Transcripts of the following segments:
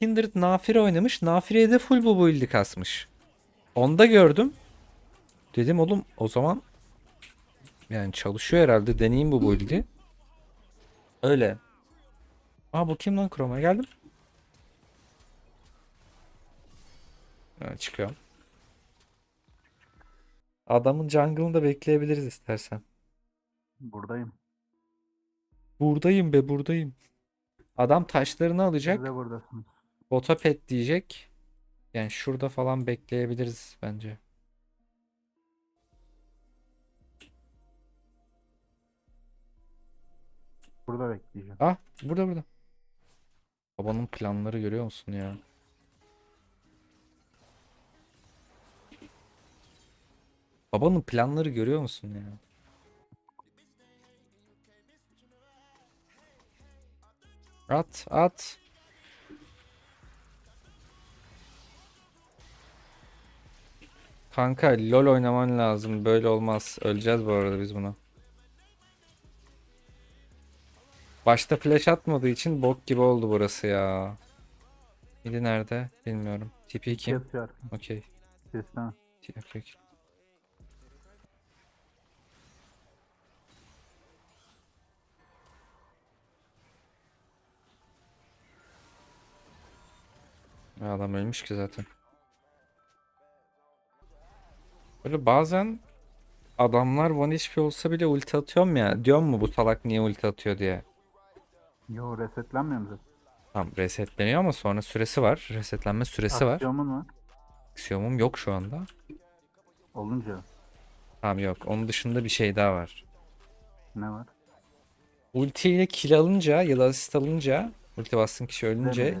Kindred Nafire oynamış. Nafire'ye de full bu build'i kasmış. Onda gördüm. Dedim oğlum o zaman yani çalışıyor herhalde. Deneyeyim bu build'i. Öyle. Aa bu kim lan Chroma geldim. Ha, çıkıyorum. Adamın jungle'ını da bekleyebiliriz istersen. Buradayım. Buradayım be buradayım. Adam taşlarını alacak. Siz de buradasınız. Bota pet diyecek. Yani şurada falan bekleyebiliriz bence. Burada bekleyeceğim. Ah burada burada. Babanın planları görüyor musun ya? Babanın planları görüyor musun ya? At at. Kanka LoL oynaman lazım. Böyle olmaz. Öleceğiz bu arada biz buna. Başta flash atmadığı için bok gibi oldu burası ya. Midi nerede? Bilmiyorum. TP kim? Okey. Kesten. Okey. adam ölmüş ki zaten. Böyle bazen adamlar one HP olsa bile ulti atıyorum ya. Diyorum mu bu salak niye ulti atıyor diye. Yo resetlenmiyor mu zaten? Tamam resetleniyor ama sonra süresi var. Resetlenme süresi var. Aksiyonun var. Aksiyomum yok şu anda. Olunca Tamam yok. Onun dışında bir şey daha var. ne var? Ulti ile kill alınca ya da asist alınca ulti bastığın kişi ölünce.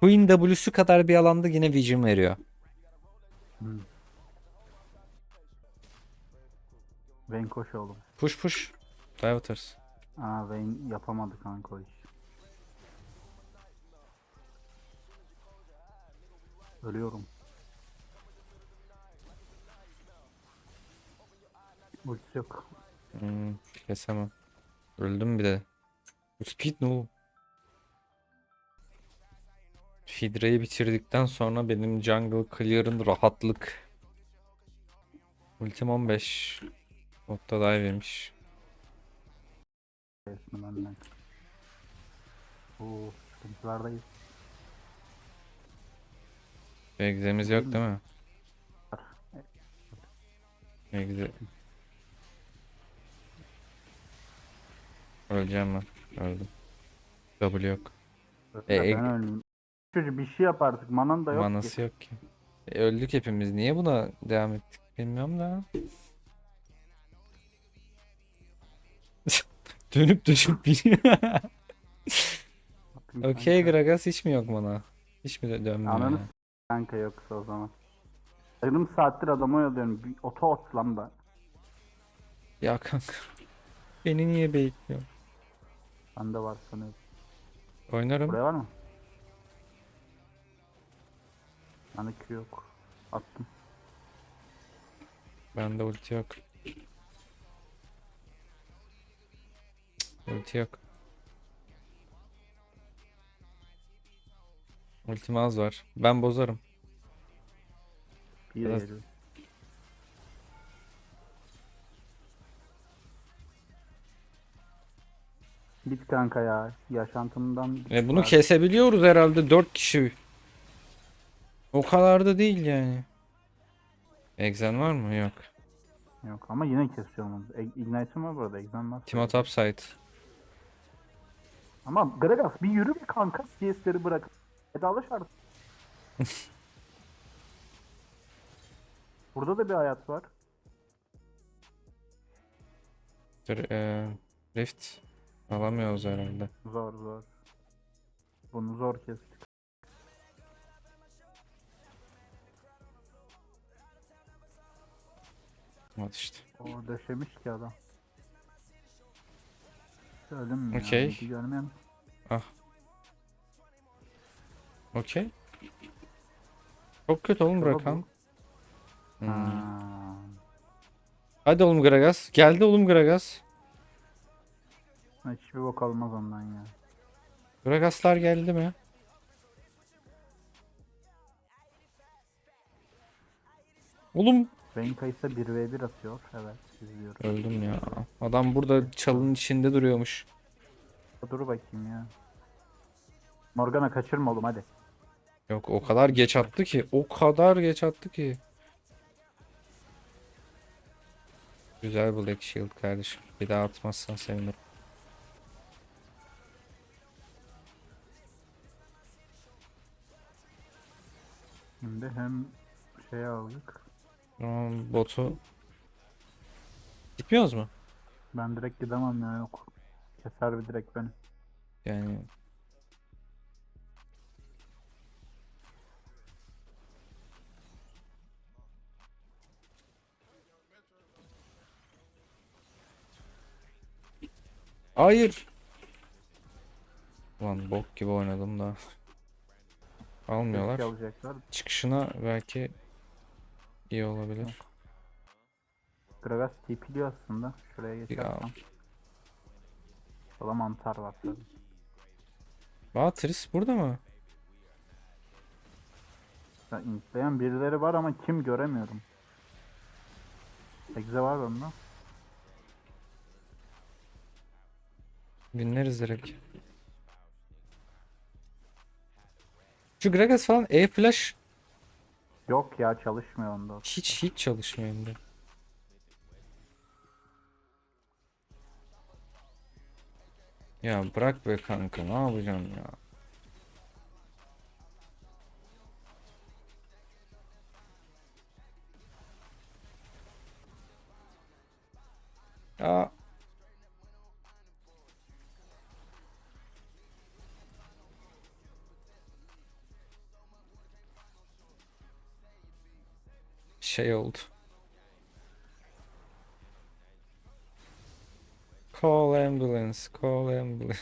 Queen W'su kadar bir alanda yine vision veriyor. Hmm. Vayne koş oğlum. Push push. Dive atarız. Aa Vayne yapamadı kanka o iş. Ölüyorum. Ultisi yok. Hmm, kesemem. Öldüm bir de. Bu speed ne oğlum? Hydra'yı bitirdikten sonra benim jungle clear'ın rahatlık. Ultim 15. Botta dive'ymiş. Resmi benden. Oo sıkıntılardayız. Egzemiz yok değil mi? Egze. Öleceğim ben. Öldüm. W yok. E, e- ben ölmeyeyim. Çocuk bir şey yap artık. Manan da yok Manası ki. yok ki. E, öldük hepimiz. Niye buna devam ettik bilmiyorum da. Dönüp dönüp biniyor. Okey. Gragas hiç mi yok bana? Hiç mi dö- dönmüyor Ananı s- kanka yoksa o zaman. Yarım saattir adamı oyalıyorum. Bir oto ot lan da. Ya kanka. Beni niye bekliyor? Bende var sanıyorum. Oynarım. Buraya var mı? Bende Q yok. Attım. Bende ulti yok. Ulti yok. Ultim az var. Ben bozarım. Bir Biraz- geliyor. Git kanka ya. Yaşantımdan E bunu var. kesebiliyoruz herhalde 4 kişi. O kadar da değil yani. Exen var mı? Yok. Yok ama yine kesiyorum onu. E- Ignite'ım var burada. Exam var. Timo topside. Ama Gragas bir yürü bir kanka. CS'leri bırak. Edalış artık. Burada da bir hayat var. Dur, e, Rift alamıyoruz herhalde. Zor zor. Bunu zor kestik. Hadi işte. O döşemiş ki adam. Gördün mü? Okey. Hiç. Ah. Okey. Çok kötü oğlum Çok rakam. Hmm. Hadi oğlum Gragas. Geldi oğlum Gragas. Hiçbir bok almaz ondan ya. Gragaslar geldi mi? Oğlum Renka ise 1v1 atıyor. Evet izliyorum. öldüm ya. Adam burada çalının içinde duruyormuş. Dur bakayım ya. Morgana kaçırma oğlum hadi. Yok o kadar geç attı ki. O kadar geç attı ki. Güzel Black Shield kardeşim. Bir daha atmazsan sevinirim. Şimdi hem şey aldık. Tamam botu. Gitmiyoruz mu? Ben direkt gidemem ya yok. Keser bir direkt beni. Yani Hayır. Ulan bok gibi oynadım da. Almıyorlar. Alacaklar. Çıkışına belki iyi olabilir. Gragas TP'liyor aslında. Şuraya geçersem. Sola mantar var tabii. Aa Tris burada mı? Ya intleyen birileri var ama kim göremiyorum. Egze var bunda. Dinleriz direkt. Şu Gragas falan E-Flash Yok ya çalışmıyor onda. hiç hiç çalışmıyor hem de. Ya bırak be kanka ne yapacaksın ya? Ya şey oldu. Call ambulance, call ambulance.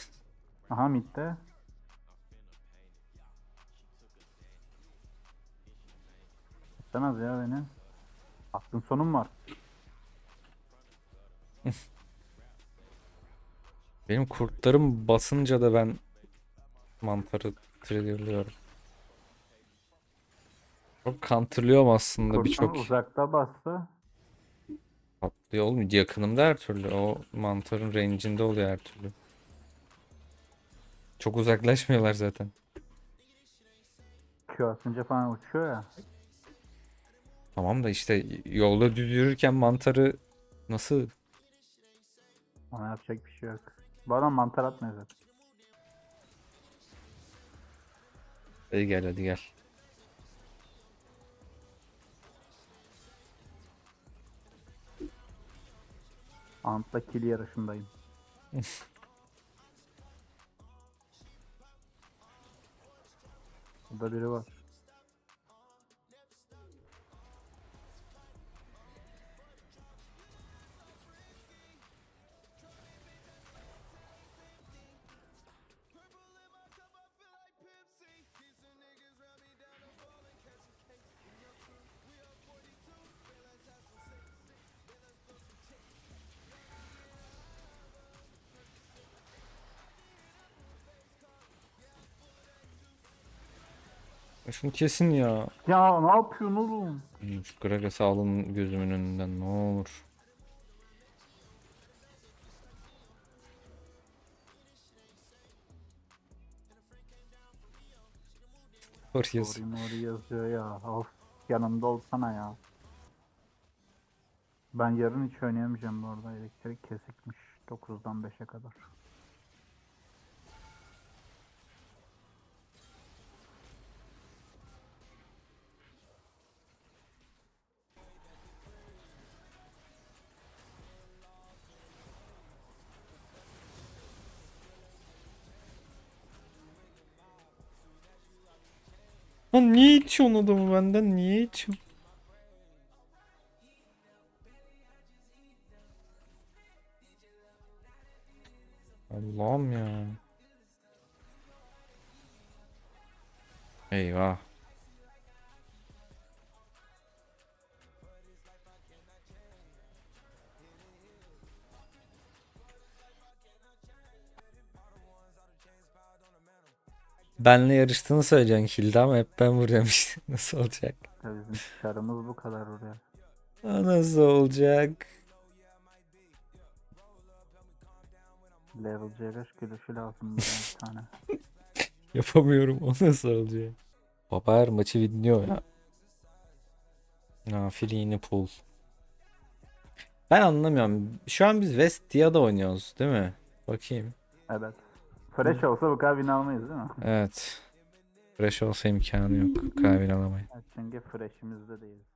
Aha midde. Istemez ya beni. Aklın sonum var. Benim kurtlarım basınca da ben mantarı triggerlıyorum. Çok counterlıyorum aslında birçok uzakta bassa patlıyor oğlum yakınımda her türlü o mantarın range'inde oluyor her türlü. Çok uzaklaşmıyorlar zaten. Q atınca falan uçuyor ya. Tamam da işte yolda yürürken mantarı nasıl Ona yapacak bir şey yok. Bu adam mantar atmıyor zaten. Hadi gel hadi gel. Ant'la kill yarışındayım. Burada biri var. Şunu kesin ya. Ya ne yapıyorsun oğlum? Şu Gragas'ı alın gözümün önünden ne olur. Mori yazıyor ya. Of yanımda olsana ya. Ben yarın hiç oynayamayacağım bu arada. Elektrik kesikmiş 9'dan 5'e kadar. Lan niye itiyorsun adamı benden? Niye itiyorsun? Allah'ım ya. Eyvah. Benle yarıştığını söyleyeceksin kilde ama hep ben vuruyorum işte. Nasıl olacak? Ya bizim çarımız bu kadar oraya. O nasıl olacak? Level C5 gülüşü lazım bir tane. Yapamıyorum. O nasıl olacak? Baba her maçı dinliyor ya. Nafilini pul. Ben anlamıyorum. Şu an biz West Dia'da oynuyoruz değil mi? Bakayım. Evet. Fresh olsa bu win almayız değil mi? Evet. Fresh olsa imkanı yok. Kahve alamayız. Evet, çünkü fresh'imizde değiliz.